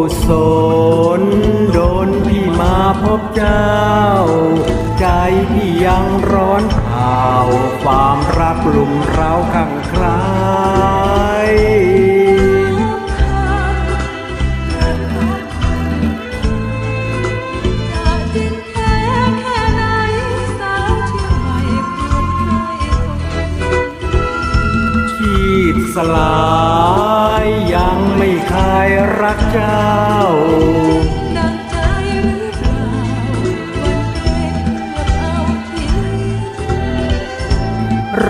กุศลโดนพี่มาพบเจ้า ใจพี่ยังร้อนเผาความรักลุมเร้าข้างใครจะจินแท้แค่ไหนสายงใหม่ปวดใครคนชีพสลา รักเจ้า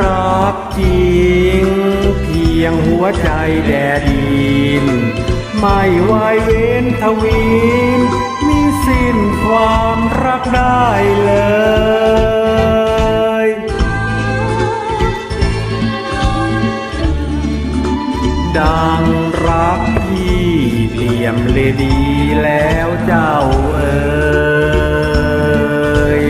รักจริง เพียงหัวใจแดดิน ไม่ไหวเว้นทวินมีสิ้นความรักได้เลยดังรัก เปี่ยมเลยดีแล้วเจ้าเอ๋ย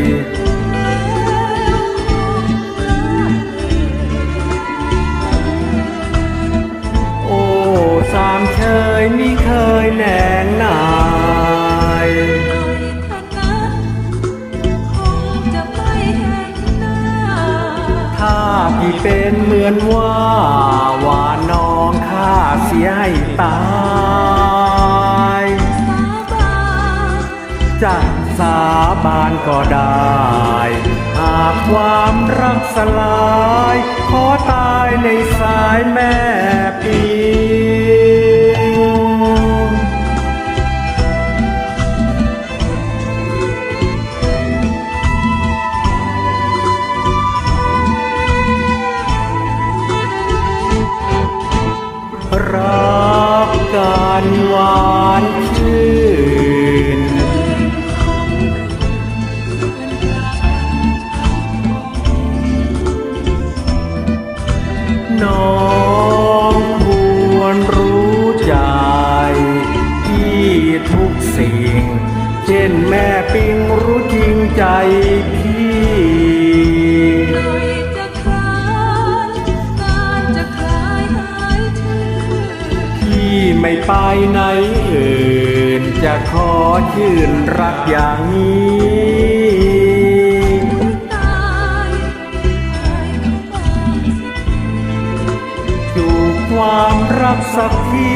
โอ้สามเชยมิเคยแหนงนายถ้านั้นคงจะไม่เห็นหน้าถ้าพี่เป็นเหมือนว่าว่า จะสาบานก็ได้ หากความรักสลาย ขอตายในสายแม่ปีรักกันหวาน น้องควรรู้ใจ ที่ทุกสิ่ง เช่นแม่ปิงรู้จริงใจพี่โดยจะคลานตาจะคลายที่ไม่ไปไหนอื่น จะขอชื่นรักอย่างนี้ ความรักสักที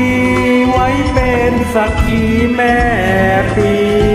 ไว้เป็นสักทีแม่ปี